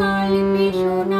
কাল পেশোনা